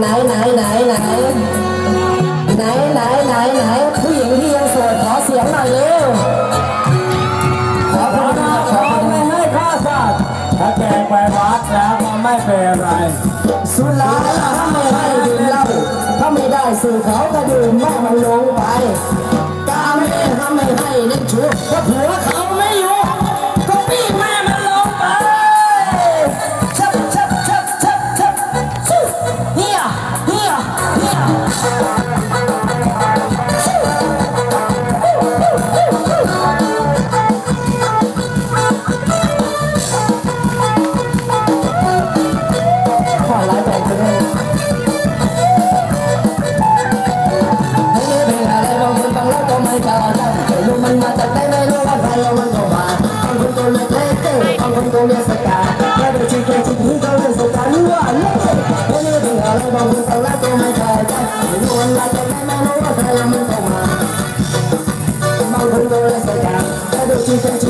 ไหนไหนไหนไหนไหนไหนไหนไหนผู้หญิงที่ยังโสดขอเสียงหน่อยเร็วขอพนักขอไม่ให้ข้าสาตถ้าแกงไปวัดแล้วก็ไม่เป็นไร สุลาถ้าไม่ให้ดื่มเหล้าถ้าไม่ได้สื่อเขาก็ดื่มไม่มันลงไปกาไม่ทำไม่ให้ Let's go.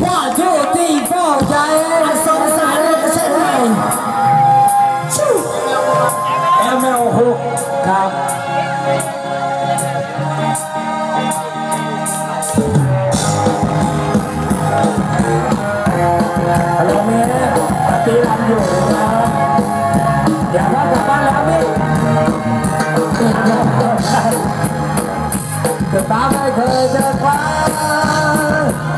One, two, three, four ใหญ่สองสามเลยก็ใช่ไหมชื่อ ML6 ครับฮัลโหลเมย์ตีรันอยู่นะอยาว่ากลับบ้านแล้ดตาไม่เคยเจอความ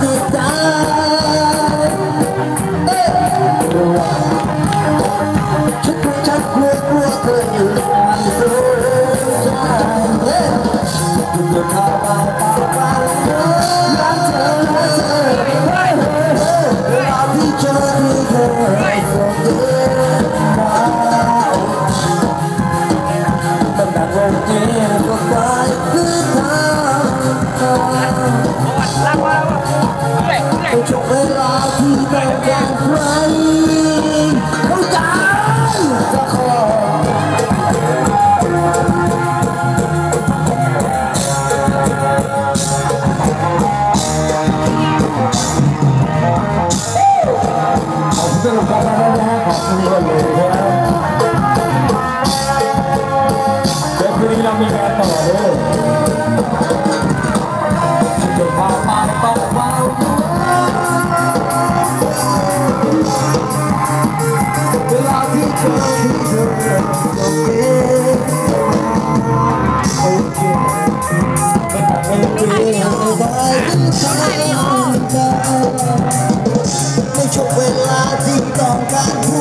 de ลาที่ต้องกรใข้ารจะขอขอบคุณทุกท่านนะขอบคุณเลยครับเดี๋คนนี้เรามีการต่อ Don't got